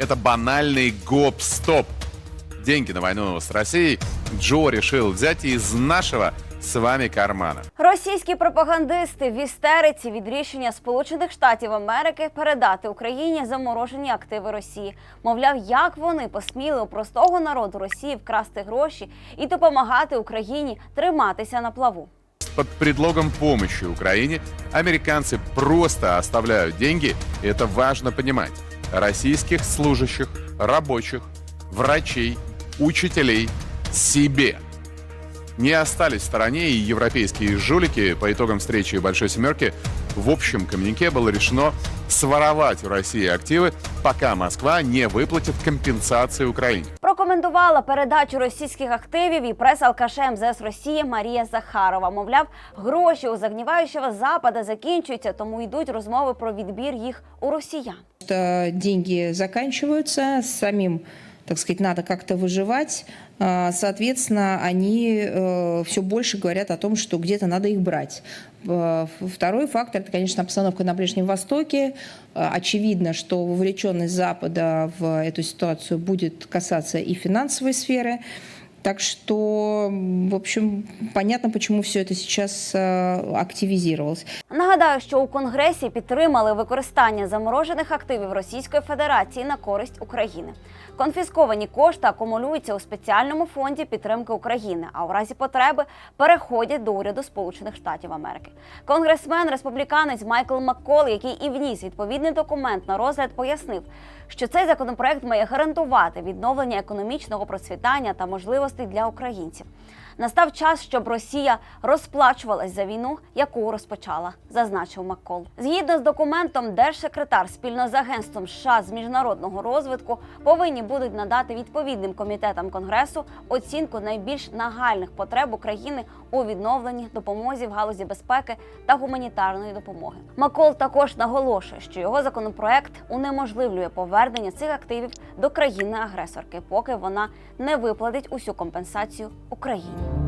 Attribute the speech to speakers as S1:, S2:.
S1: Это банальный гоп-стоп. Деньги на войну с Россией Джо решил взять из нашего с вами кармана.
S2: Російські пропагандисти в істериці від рішення Сполучених Штатів Америки передати Україні заморожені активи Росії. Мовляв, як вони посміли у простого народу Росії вкрасти гроші і допомагати Україні триматися на плаву.
S1: Под предлогом помощи Украине американцы просто оставляют деньги, и это важно понимать, Российских служащих, рабочих, врачей, учителей себе. Не остались в стороне и европейские жулики. По итогам встречи Большой Семерки в общем коммюнике было решено своровать у России активы, пока Москва не выплатит компенсации Украине.
S2: Прокоментувала передачу російських активів і прес-алкаше МЗС Росії Марія Захарова. Мовляв, гроші у загніваючого запада закінчуються, тому йдуть розмови про відбір їх у росіян.
S3: деньги закінчуються самим, так сказать, надо как-то выживать. А, Соответственно, они все больше говорят о том, что где-то надо их брать. А, Второй фактор – это, конечно, обстановка на Ближнем Востоке. А, Очевидно, что вовлеченность Запада в эту ситуацию будет касаться и финансовой сферы. Так что, м, в общем, понятно, почему все это сейчас а, активизировалось.
S2: Нагадаю, що у Конгресі підтримали використання заморожених активів Російської Федерації на користь України. Конфісковані кошти акумулюються у спеціальному фонді підтримки України, а у разі потреби переходять до уряду Сполучених Штатів Америки. Конгресмен республіканець Майкл Маккол, який і вніс відповідний документ на розгляд, пояснив, що цей законопроект має гарантувати відновлення економічного процвітання та можливостей для українців. Настав час, щоб Росія розплачувалась за війну, яку розпочала, зазначив Маккол. Згідно з документом, держсекретар спільно з агентством США з міжнародного розвитку повинні будуть надати відповідним комітетам конгресу оцінку найбільш нагальних потреб України у відновленні допомозі в галузі безпеки та гуманітарної допомоги. Маккол також наголошує, що його законопроект унеможливлює повернення цих активів до країни-агресорки, поки вона не виплатить усю компенсацію Україні.